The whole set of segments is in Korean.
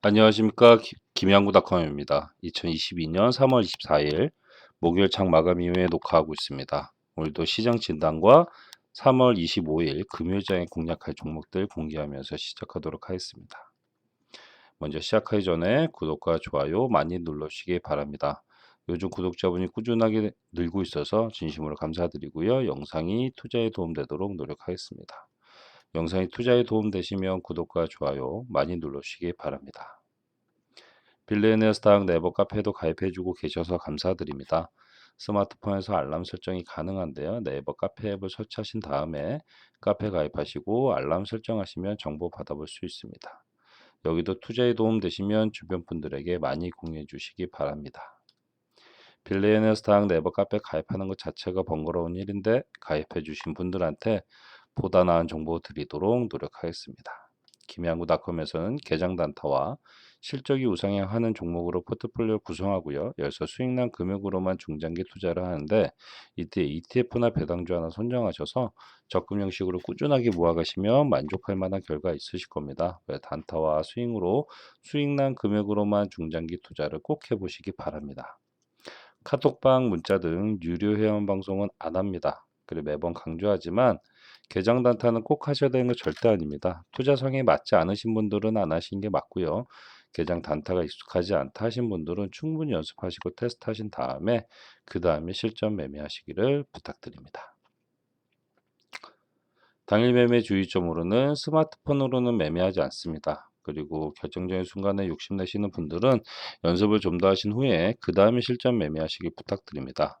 안녕하십니까 김양구닷컴입니다. 2022년 3월 24일 목요일 장 마감 이후에 녹화하고 있습니다. 오늘도 시장 진단과 3월 25일 금요일장에 공략할 종목들 공개하면서 시작하도록 하겠습니다. 먼저 시작하기 전에 구독과 좋아요 많이 눌러주시기 바랍니다. 요즘 구독자분이 꾸준하게 늘고 있어서 진심으로 감사드리고요. 영상이 투자에 도움되도록 노력하겠습니다. 영상이 투자에 도움되시면 구독과 좋아요 많이 눌러주시기 바랍니다. 빌레네스당 네버 카페도 가입해주고 계셔서 감사드립니다. 스마트폰에서 알람 설정이 가능한데요. 네이버 카페 앱을 설치하신 다음에 카페 가입하시고 알람 설정하시면 정보 받아볼 수 있습니다. 여기도 투자에 도움 되시면 주변 분들에게 많이 공유해 주시기 바랍니다. 빌레네스당 네버 카페 가입하는 것 자체가 번거로운 일인데 가입해 주신 분들한테 보다 나은 정보 드리도록 노력하겠습니다. 김양구닷컴에서는 개장 단타와 실적이 우상향하는 종목으로 포트폴리오 구성하고요. 여기서 수익난 금액으로만 중장기 투자를 하는데 이때 ETF나 배당주 하나 선정하셔서 적금 형식으로 꾸준하게 모아가시면 만족할 만한 결과 있으실 겁니다. 단타와 스윙으로 수익난 금액으로만 중장기 투자를 꼭 해보시기 바랍니다. 카톡방, 문자 등 유료 회원 방송은 안 합니다. 그리고 매번 강조하지만 개장 단타는 꼭 하셔야 되는 거 절대 아닙니다. 투자성에 맞지 않으신 분들은 안 하시는 게 맞고요. 개장 단타가 익숙하지 않다 하신 분들은 충분히 연습하시고 테스트하신 다음에 그 다음에 실전 매매하시기를 부탁드립니다. 당일 매매 주의점으로는 스마트폰으로는 매매하지 않습니다. 그리고 결정적인 순간에 욕심내시는 분들은 연습을 좀 더 하신 후에 그 다음에 실전 매매하시기 부탁드립니다.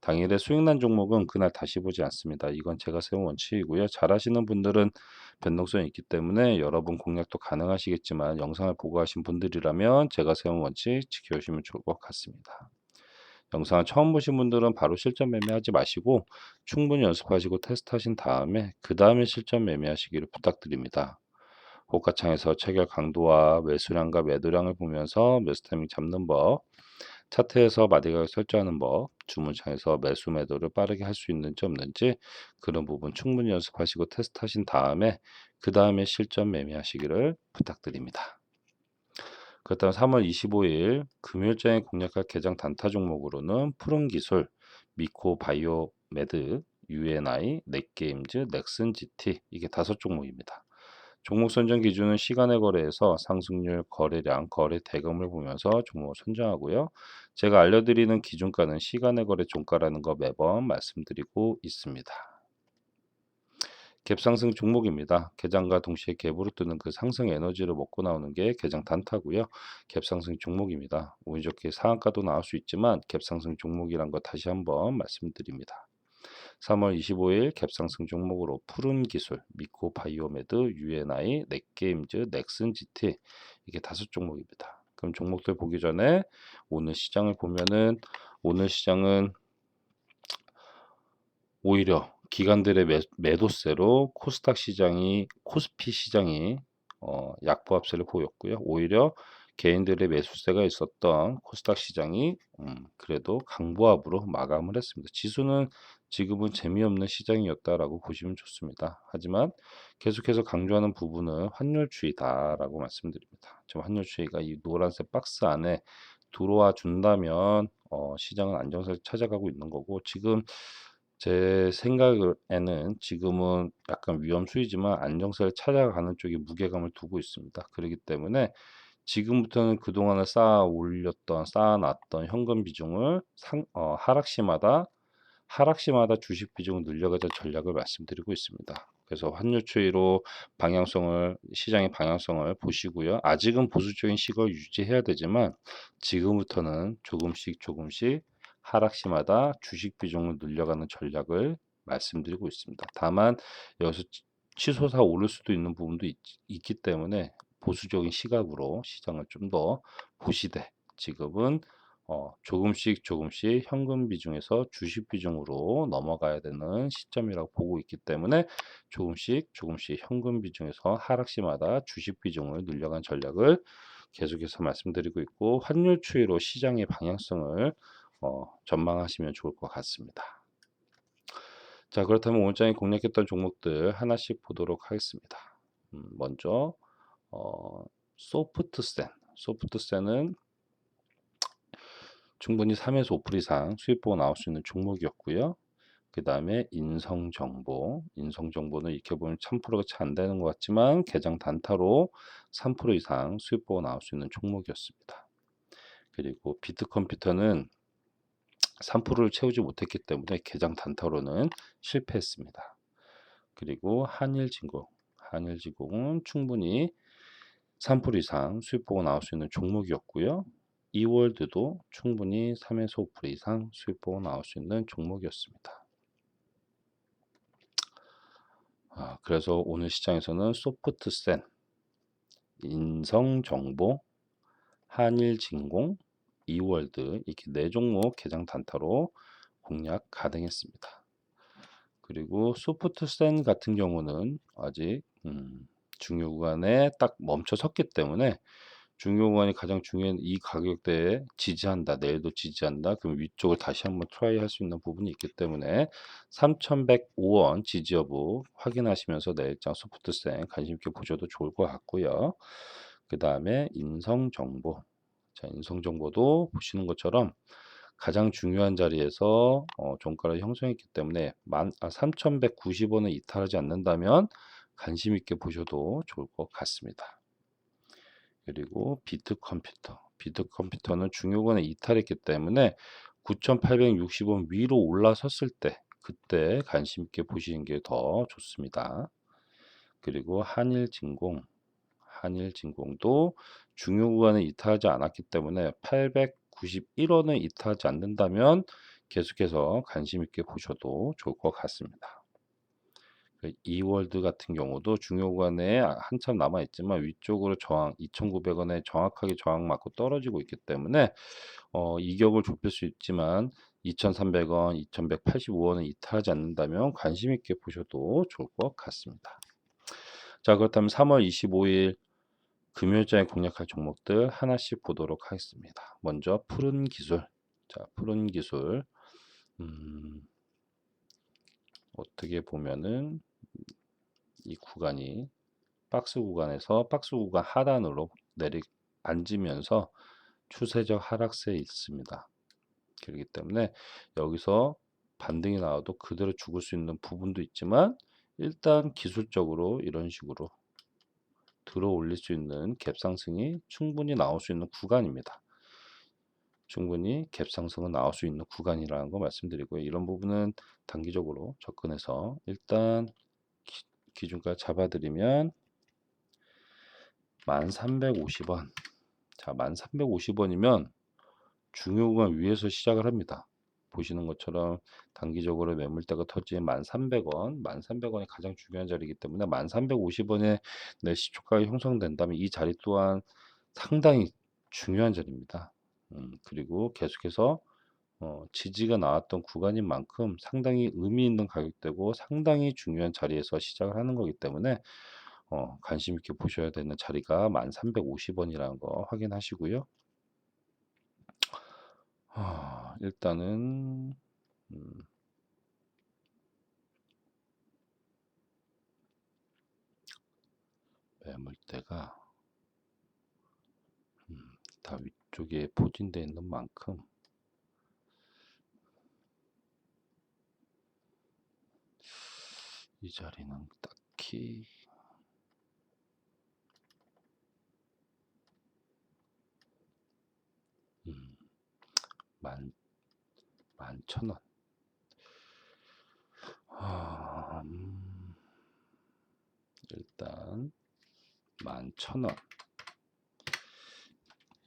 당일에 수익난 종목은 그날 다시 보지 않습니다. 이건 제가 세운 원칙이고요. 잘하시는 분들은 변동성이 있기 때문에 여러분 공략도 가능하시겠지만 영상을 보고 하신 분들이라면 제가 세운 원칙 지켜주시면 좋을 것 같습니다. 영상을 처음 보신 분들은 바로 실전 매매하지 마시고 충분히 연습하시고 테스트하신 다음에 그 다음에 실전 매매하시기를 부탁드립니다. 호가창에서 체결 강도와 매수량과 매도량을 보면서 매수 타이밍 잡는 법, 차트에서 마디가격 설정하는 법, 주문창에서 매수 매도를 빠르게 할 수 있는지 없는지 그런 부분 충분히 연습하시고 테스트하신 다음에 그 다음에 실전 매매하시기를 부탁드립니다. 그렇다면 3월 25일 금요일장에 공략할 개장 단타 종목으로는 푸른 기술, 미코 바이오 메드, UNI, 넷게임즈, 넥슨 GT 이게 다섯 종목입니다. 종목 선정 기준은 시간의 거래에서 상승률, 거래량, 거래 대금을 보면서 종목을 선정하고요. 제가 알려드리는 기준가는 시간의 거래 종가라는 거 매번 말씀드리고 있습니다. 갭상승 종목입니다. 개장과 동시에 갭으로 뜨는 그 상승 에너지를 먹고 나오는 게 개장 단타고요. 갭상승 종목입니다. 운이 좋게 상한가도 나올 수 있지만 갭상승 종목이란 거 다시 한번 말씀드립니다. 3월 25일 갭상승 종목으로 푸른 기술, 미코 바이오메드, UNI, 넷게임즈, 넥슨 GT 이게 다섯 종목입니다. 그럼 종목들 보기 전에 오늘 시장을 보면은 오늘 시장은 오히려 기관들의 매, 매도세로 코스닥 시장이 코스피 시장이 어, 약보합세를 보였고요. 오히려 개인들의 매수세가 있었던 코스닥 시장이 음, 그래도 강보합으로 마감을 했습니다. 지수는 지금은 재미없는 시장이었다라고 보시면 좋습니다. 하지만 계속해서 강조하는 부분은 환율주의다라고 말씀드립니다. 지금 환율주의가 이 노란색 박스 안에 들어와 준다면 어, 시장은 안정세를 찾아가고 있는 거고 지금 제 생각에는 지금은 약간 위험 수위지만 안정세를 찾아가는 쪽에 무게감을 두고 있습니다. 그렇기 때문에 지금부터는 그동안에 쌓아 올렸던 쌓아놨던 현금 비중을 상, 어, 하락시마다 하락시마다 주식 비중을 늘려가자 전략을 말씀드리고 있습니다. 그래서 환율 추이로 방향성을 시장의 방향성을 보시고요. 아직은 보수적인 시각을 유지해야 되지만 지금부터는 조금씩 조금씩 하락시마다 주식 비중을 늘려가는 전략을 말씀드리고 있습니다. 다만 여기서 치솟아 오를 수도 있는 부분도 있, 기 때문에 보수적인 시각으로 시장을 좀 더 보시되 지금은 어, 조금씩 조금씩 현금 비중에서 주식 비중으로 넘어가야 되는 시점이라고 보고 있기 때문에 조금씩 조금씩 현금 비중에서 하락시마다 주식 비중을 늘려간 전략을 계속해서 말씀드리고 있고 환율 추이로 시장의 방향성을 어, 전망하시면 좋을 것 같습니다. 자 그렇다면 오늘 장에 공략했던 종목들 하나씩 보도록 하겠습니다. 음, 먼저 어, 소프트센 소프트센은 충분히 3에서 5% 이상 수익 보고 나올 수 있는 종목이었고요. 그 다음에 인성정보, 인성정보는 익혀보면 1000%가 채안 되는 것 같지만 계정 단타로 3% 이상 수익 보고 나올 수 있는 종목이었습니다. 그리고 비트컴퓨터는 3%를 채우지 못했기 때문에 계정 단타로는 실패했습니다. 그리고 한일진공, 한일진공은 충분히 3% 이상 수익 보고 나올 수 있는 종목이었고요. 이월드도 충분히 3에서 5% 이상 수익 보고 나올 수 있는 종목이었습니다. 아, 그래서 오늘 시장에서는 소프트센, 인성정보, 한일진공, 이월드 이렇게 네 종목 개장 단타로 공략 가능했습니다. 그리고 소프트센 같은 경우는 아직 음, 중요 구간에 딱 멈춰 섰기 때문에 중요 구간이 가장 중요한 이 가격대에 지지한다. 내일도 지지한다. 그럼 위쪽을 다시 한번 트라이 할 수 있는 부분이 있기 때문에 3105원 지지 여부 확인하시면서 내일장 소프트센 관심 있게 보셔도 좋을 것 같고요. 그 다음에 인성정보. 자, 인성정보도 보시는 것처럼 가장 중요한 자리에서 어, 종가를 형성했기 때문에 만, 아, 3190원을 이탈하지 않는다면 관심 있게 보셔도 좋을 것 같습니다. 그리고 비트 컴퓨터. 비트 컴퓨터는 중요권에 이탈했기 때문에 9,860원 위로 올라섰을 때 그때 관심 있게 보시는 게 더 좋습니다. 그리고 한일진공. 한일진공도 중요 구간에 이탈하지 않았기 때문에 891원을 이탈하지 않는다면 계속해서 관심 있게 보셔도 좋을 것 같습니다. 그 이월드 같은 경우도 중요 구간에 한참 남아 있지만 위쪽으로 저항 2,900원에 정확하게 저항 맞고 떨어지고 있기 때문에 어, 이격을 좁힐 수 있지만 2,300원, 2,185원을 이탈하지 않는다면 관심 있게 보셔도 좋을 것 같습니다. 자 그렇다면 3월 25일 금요일장에 공략할 종목들 하나씩 보도록 하겠습니다. 먼저 푸른 기술. 자 푸른 기술. 음, 어떻게 보면은 이 구간이 박스 구간에서 박스 구간 하단으로 내리 앉으면서 추세적 하락세에 있습니다. 그렇기 때문에 여기서 반등이 나와도 그대로 죽을 수 있는 부분도 있지만 일단 기술적으로 이런 식으로 들어 올릴 수 있는 갭 상승이 충분히 나올 수 있는 구간입니다. 충분히 갭 상승은 나올 수 있는 구간이라는 거 말씀드리고요. 이런 부분은 단기적으로 접근해서 일단 기준가 잡아드리면 1350원. 자 1350원이면 중요구간 위에서 시작을 합니다. 보시는 것처럼 단기적으로 매물대가 터진 1300원. 1300원이 가장 중요한 자리이기 때문에 1350원에 내 시초가가 형성된다면 이 자리 또한 상당히 중요한 자리입니다. 음, 그리고 계속해서 어, 지지가 나왔던 구간인 만큼 상당히 의미 있는 가격대고 상당히 중요한 자리에서 시작을 하는 거기 때문에 어, 관심 있게 보셔야 되는 자리가 1350원이라는 거 확인하시고요. 아, 일단은 음, 매물대가 음, 다 위쪽에 포진되어 있는 만큼 이 자리는 딱히 음, 만, 만천 원. 아, 음, 일단 만천 원.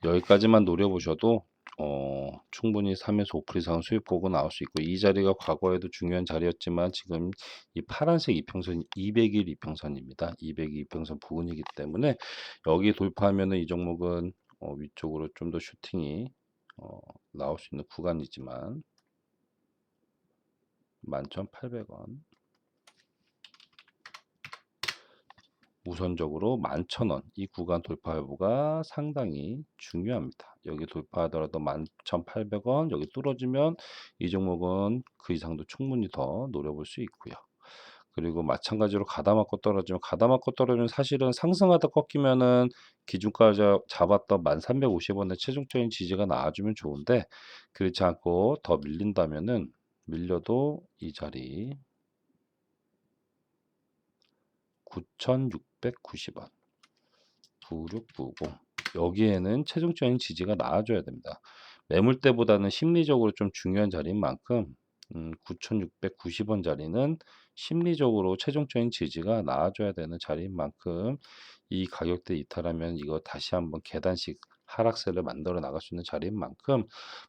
여기까지만 노려보셔도 어, 충분히 3에서 5% 이상 수익 보고 나올 수 있고 이 자리가 과거에도 중요한 자리였지만 지금 이 파란색 이평선 200일 이평선입니다. 200일 이평선 부근이기 때문에 여기 돌파하면은 이 종목은 어, 위쪽으로 좀 더 슈팅이 어, 나올 수 있는 구간이지만 11,800원 우선적으로 11,000원 이 구간 돌파 여부가 상당히 중요합니다. 여기 돌파하더라도 11,800원 여기 뚫어지면 이 종목은 그 이상도 충분히 더 노려볼 수 있고요. 그리고 마찬가지로 가다 맞고 떨어지면 가다 맞고 떨어지면 사실은 상승하다 꺾이면은 기준가 자- 잡았던 1350원의 최종적인 지지가 나와주면 좋은데 그렇지 않고 더 밀린다면은 밀려도 이 자리 9,690원 9690 여기에는 최종적인 지지가 나와줘야 됩니다. 매물대보다는 심리적으로 좀 중요한 자리인 만큼 음, 9,690원 자리는 심리적으로 최종적인 지지가 나와줘야 되는 자리인 만큼 이 가격대 이탈하면 이거 다시 한번 계단식 하락세를 만들어 나갈 수 있는 자리인 만큼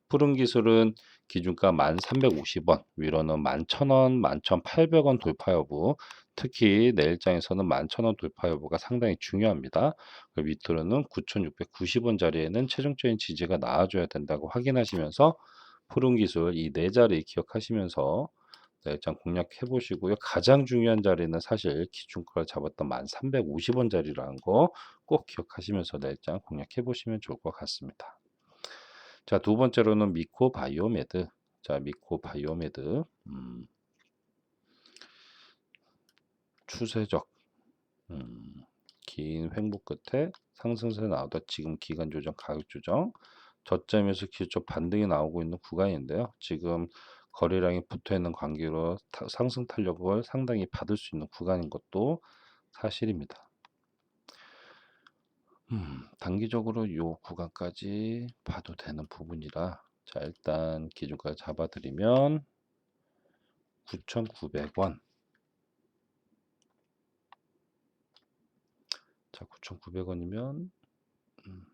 푸른 기술은 기준가 1,350원, 위로는 11,000원, 11,800원 돌파 여부, 특히 내일장에서는 11,000원 돌파 여부가 상당히 중요합니다. 그 밑으로는 9,690원 자리에는 최종적인 지지가 나와줘야 된다고 확인하시면서 푸른 기술 이 네 자리 기억하시면서 내일장 공략해 보시고요. 가장 중요한 자리는 사실 기준가를 잡았던 1,350원 자리라는 거 꼭 기억하시면서 내일장 공략해 보시면 좋을 것 같습니다. 자, 두 번째로는 미코 바이오메드. 자, 미코 바이오메드. 음, 추세적 음, 긴 횡보 끝에 상승세 나오다 지금 기간 조정, 가격 조정 저점에서 기술적 반등이 나오고 있는 구간인데요. 지금 거래량이 붙어 있는 관계로 타- 상승 탄력을 상당히 받을 수 있는 구간인 것도 사실입니다. 음, 단기적으로 이 구간까지 봐도 되는 부분이라 자 일단 기준가 잡아드리면 9,900원 자 9,900원이면 음,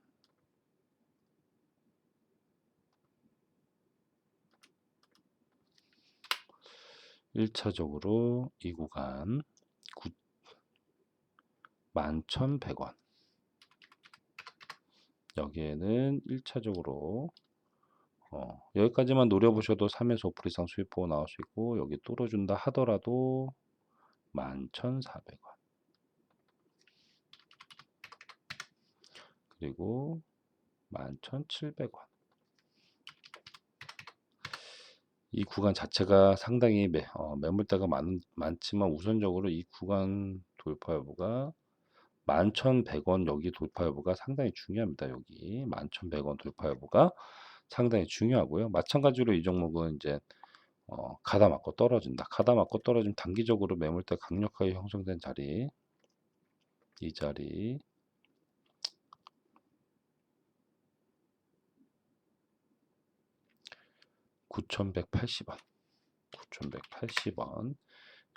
일차적으로 이 구간 9, 11,100원. 여기에는 1차적으로 어, 여기까지만 노려보셔도 3에서 5% 이상 수익 보고 나올 수 있고 여기 뚫어준다 하더라도 11,400원 그리고 11,700원 이 구간 자체가 상당히 매, 어, 매물대가 많, 많지만 우선적으로 이 구간 돌파 여부가 11,100원 여기 돌파 여부가 상당히 중요합니다. 여기 11,100원 돌파 여부가 상당히 중요하고요. 마찬가지로 이 종목은 이제 어, 가다 맞고 떨어진다. 가다 맞고 떨어지면 단기적으로 매물대 강력하게 형성된 자리 이 자리 (9,180원) (9,180원)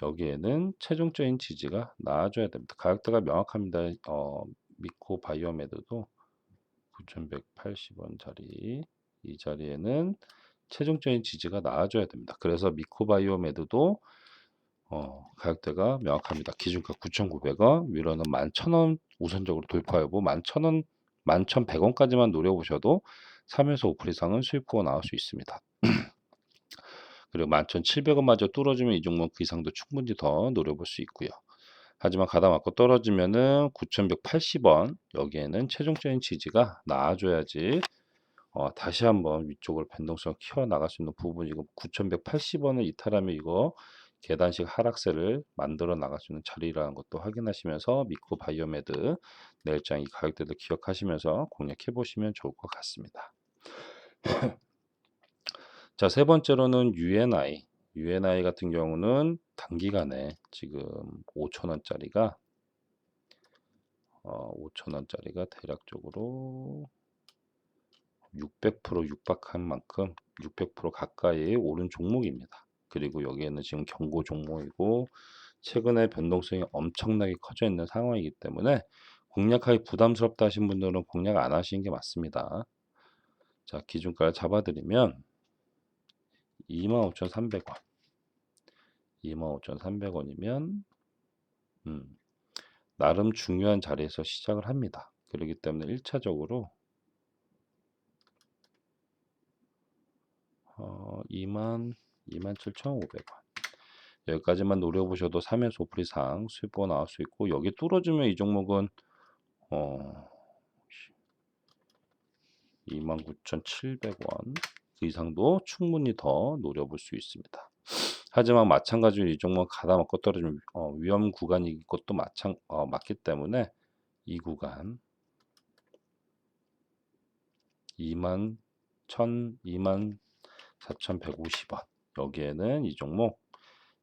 여기에는 최종적인 지지가 나와줘야 됩니다. 가격대가 명확합니다. 어, 미코 바이오메드도 9,180원 자리 이 자리에는 최종적인 지지가 나와줘야 됩니다. 그래서 미코 바이오메드도 어, 가격대가 명확합니다. 기준가 9,900원, 위로는 11,000원 우선적으로 돌파 여부 11,000원, 11,100원까지만 노려보셔도 3에서 5% 이상은 수익보가 나올 수 있습니다. 그리고 11,700원마저 뚫어주면 이 종목 그 이상도 충분히 더 노려볼 수 있고요. 하지만 가다 맞고 떨어지면은 9,180원 여기에는 최종적인 지지가 나와줘야지 어, 다시 한번 위쪽으로 변동성을 키워 나갈 수 있는 부분이고 9,180원을 이탈하면 이거 계단식 하락세를 만들어 나갈 수 있는 자리라는 것도 확인하시면서 미코 바이오메드 내일장 이 가격대도 기억하시면서 공략해 보시면 좋을 것 같습니다. 자, 세 번째로는 UNI. UNI 같은 경우는 단기간에 지금 5천원짜리가 어, 5천원짜리가 대략적으로 600% 육박한 만큼 600% 가까이 오른 종목입니다. 그리고 여기에는 지금 경고 종목이고 최근에 변동성이 엄청나게 커져 있는 상황이기 때문에 공략하기 부담스럽다 하신 분들은 공략 안 하시는 게 맞습니다. 자, 기준가를 잡아드리면 25,300원. 25,300원이면 음, 나름 중요한 자리에서 시작을 합니다. 그렇기 때문에 1차적으로 어, 2만 27,500원. 여기까지만 노려보셔도 3에서 5% 이상 수익보가 나올 수 있고 여기 뚫어주면 이 종목은 어, 29,700원 그 이상도 충분히 더 노려볼 수 있습니다. 하지만 마찬가지로 이 종목 가다 맞고 떨어지면 어, 위험 구간이 것도 마찬 어, 맞기 때문에 이 구간 2만 1 2만 4,150원 여기에는 이 종목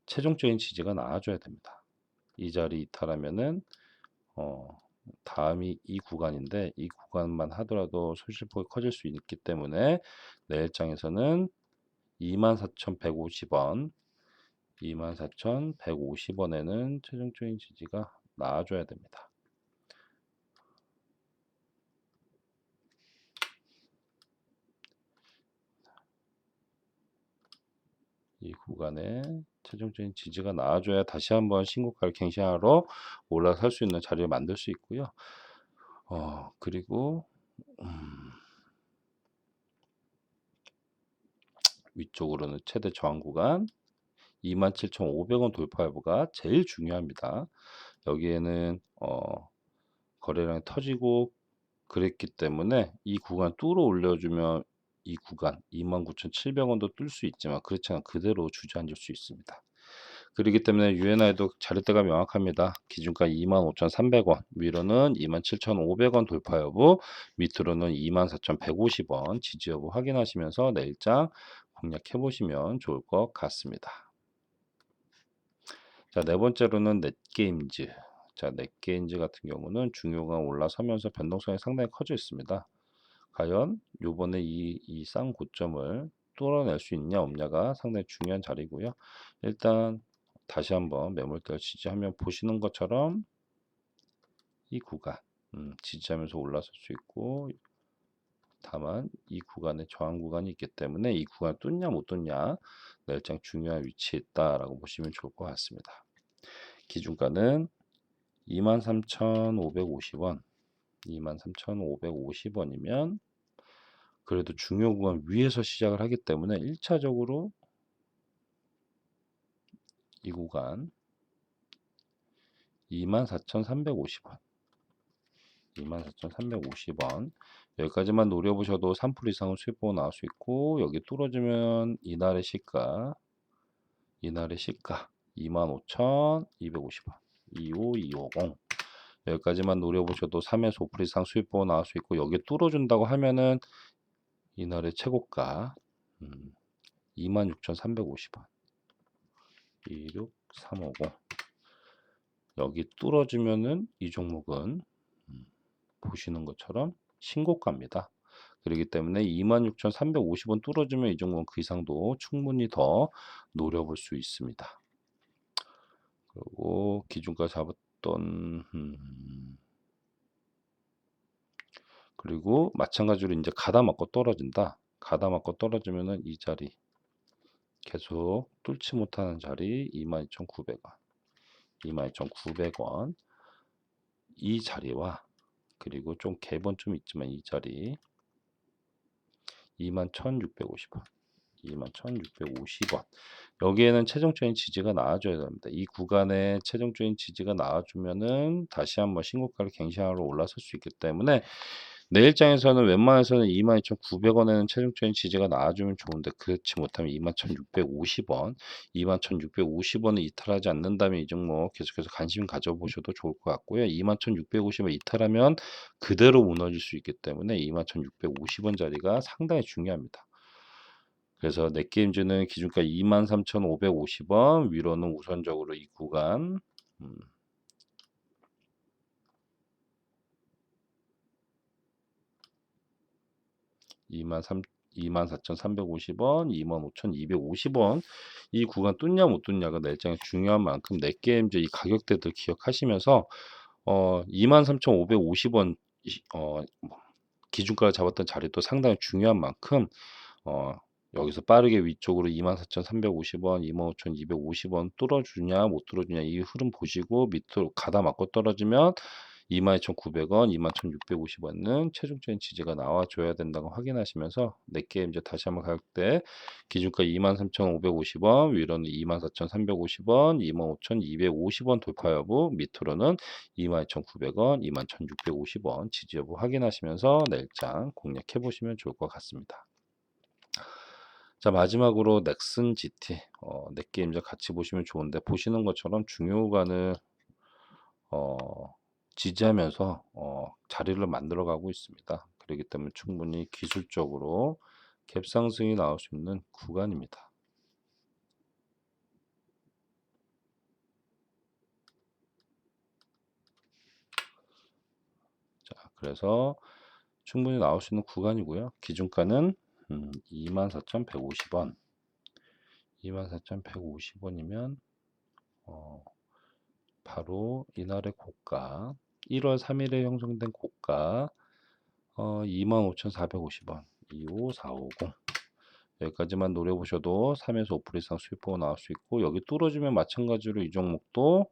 최종적인 지지가 나와줘야 됩니다. 이 자리 이탈하면은 어, 다음이 이 구간인데 이 구간만 하더라도 손실폭이 커질 수 있기 때문에 내 입장에서는 24,150원 24,150원에는 최종적인 지지가 나와줘야 됩니다. 이 구간에 최종적인 지지가 나와줘야 다시 한번 신고가를 갱신하러 올라설 수 있는 자리를 만들 수 있고요. 어, 그리고 음, 위쪽으로는 최대 저항 구간 27,500원 돌파 여부가 제일 중요합니다. 여기에는 어, 거래량이 터지고 그랬기 때문에 이 구간 뚫어 올려주면 이 구간 29,700원도 뚫을 수 있지만 그렇지 않아 그대로 주저앉을 수 있습니다. 그렇기 때문에 UNI도 자릿대가 명확합니다. 기준가 25,300원, 위로는 27,500원 돌파 여부, 밑으로는 24,150원 지지 여부 확인하시면서 내일장 공략해 보시면 좋을 것 같습니다. 자, 네 번째로는 넷게임즈. 자, 넷게임즈 같은 경우는 중요가 올라서면서 변동성이 상당히 커져 있습니다. 과연 요번에 이, 이 쌍 고점을 뚫어낼 수 있냐 없냐가 상당히 중요한 자리고요. 일단 다시 한번 매물대를 지지하면 보시는 것처럼 이 구간 음, 지지하면서 올라설 수 있고 다만 이 구간에 저항 구간이 있기 때문에 이 구간 뚫냐 못 뚫냐 내일장 중요한 위치에 있다라고 보시면 좋을 것 같습니다. 기준가는 23,550원 23,550원이면 그래도 중요 구간 위에서 시작을 하기 때문에 1차적으로 이 구간 24,350원. 24,350원. 여기까지만 노려보셔도 3% 이상은 수익보고 나올 수 있고 여기 뚫어주면 이날의 시가 이날의 시가 25,250원. 25250 여기까지만 노려보셔도 3에서 5% 이상 수익보고 나올 수 있고 여기 뚫어준다고 하면은 이날의 최고가 음, 26,350원 26350 여기 뚫어주면은 이 종목은 음, 보시는 것처럼 신고가입니다. 그렇기 때문에 26,350원 뚫어주면 이 종목은 그 이상도 충분히 더 노려볼 수 있습니다. 그리고 기준가 잡았던 음, 그리고 마찬가지로 이제 가다 맞고 떨어진다. 가다 맞고 떨어지면은 이 자리. 계속 뚫지 못하는 자리 22,900원. 22,900원. 이 자리와 그리고 좀 갭은 좀 있지만 이 자리. 21,650원. 21,650원. 여기에는 최종적인 지지가 나와줘야 됩니다. 이 구간에 최종적인 지지가 나와주면은 다시 한번 신고가를 갱신하러 올라설 수 있기 때문에 내일장에서는 웬만해서는 22,900원에는 최종적인 지지가 나와주면 좋은데 그렇지 못하면 21,650원 21,650원을 이탈하지 않는다면 이 종목 계속해서 관심 가져보셔도 좋을 것 같고요. 21,650원 이탈하면 그대로 무너질 수 있기 때문에 21,650원 자리가 상당히 중요합니다. 그래서 넷게임즈는 기준가 23,550원 위로는 우선적으로 이 구간 음, 24,350원, 25,250원. 이 구간 뚫냐 못 뚫냐가 내장에 중요한 만큼 넷게임즈 이 가격대들 기억하시면서 어 23,550원 어 기준가를 잡았던 자리도 상당히 중요한 만큼 어, 여기서 빠르게 위쪽으로 24,350원, 25,250원 뚫어주냐 못 뚫어주냐 이 흐름 보시고 밑으로 가다 맞고 떨어지면 22,900원, 21,650원은 최종적인 지지가 나와줘야 된다고 확인하시면서 내게 이제 다시 한번 가격대 기준가 23,550원, 위로는 24,350원, 25,250원 돌파 여부, 밑으로는 22,900원, 21,650원 지지 여부 확인하시면서 내일장 공략해 보시면 좋을 것 같습니다. 자 마지막으로 넥슨 GT 어, 넷게임즈 같이 보시면 좋은데 보시는 것처럼 중요 구간을 어, 지지하면서 어, 자리를 만들어 가고 있습니다. 그렇기 때문에 충분히 기술적으로 갭상승이 나올 수 있는 구간입니다. 자, 그래서 충분히 나올 수 있는 구간이고요. 기준가는 음, 24,150원. 24,150원이면 어, 바로 이날의 고가 1월 3일에 형성된 고가 어, 25,450원 25450 여기까지만 노려보셔도 3에서 5% 이상 수익 보고 나올 수 있고 여기 뚫어주면 마찬가지로 이 종목도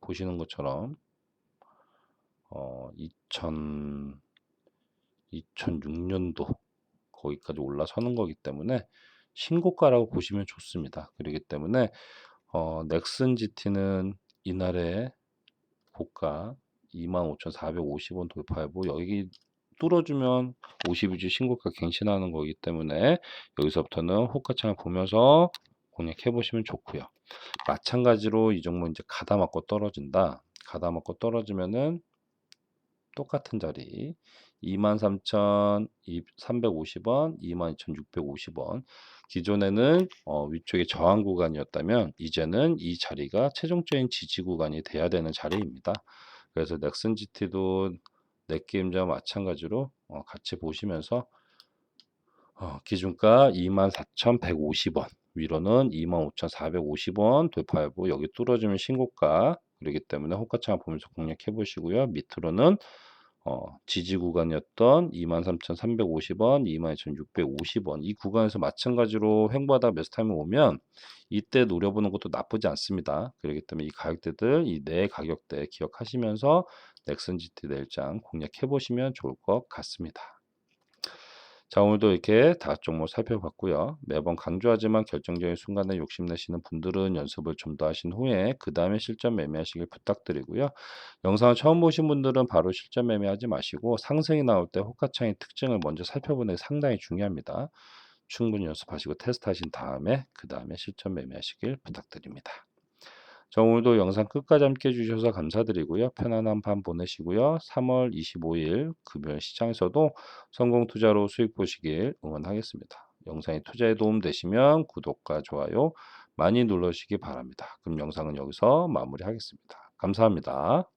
보시는 것처럼 어, 2000 2006년도 거기까지 올라서는 거기 때문에 신고가라고 보시면 좋습니다. 그렇기 때문에 어, 넥슨 GT는 이날의 고가 25,450원 돌파하고 여기 뚫어주면 52주 신고가 갱신하는 거기 때문에 여기서부터는 호가창을 보면서 공략해 보시면 좋고요. 마찬가지로 이 종목 이제 가다 맞고 떨어진다. 가다 맞고 떨어지면은 똑같은 자리 23,350원, 22,650원. 기존에는 어, 위쪽에 저항 구간이었다면 이제는 이 자리가 최종적인 지지 구간이 돼야 되는 자리입니다. 그래서 넥슨 GT도 넷게임즈와 마찬가지로 어, 같이 보시면서 어, 기준가 24,150원 위로는 25,450원 돌파하고 여기 뚫어주면 신고가 그렇기 때문에 호가창을 보면서 공략해 보시고요. 밑으로는 어, 지지 구간이었던 23,350원, 22,650원 이 구간에서 마찬가지로 횡보하다 매수 타임이 오면 이때 노려보는 것도 나쁘지 않습니다. 그렇기 때문에 이 가격대들 이 네 가격대 기억하시면서 넥슨 GT 내일장 공략해 보시면 좋을 것 같습니다. 자 오늘도 이렇게 다섯 종목 살펴봤고요. 매번 강조하지만 결정적인 순간에 욕심내시는 분들은 연습을 좀 더 하신 후에 그 다음에 실전 매매하시길 부탁드리고요. 영상을 처음 보신 분들은 바로 실전 매매하지 마시고 상승이 나올 때 호가창의 특징을 먼저 살펴보는 게 상당히 중요합니다. 충분히 연습하시고 테스트하신 다음에 그 다음에 실전 매매하시길 부탁드립니다. 자, 오늘도 영상 끝까지 함께 해주셔서 감사드리고요. 편안한 밤 보내시고요. 3월 25일 금요일 시장에서도 성공 투자로 수익 보시길 응원하겠습니다. 영상이 투자에 도움 되시면 구독과 좋아요 많이 눌러주시기 바랍니다. 그럼 영상은 여기서 마무리하겠습니다. 감사합니다.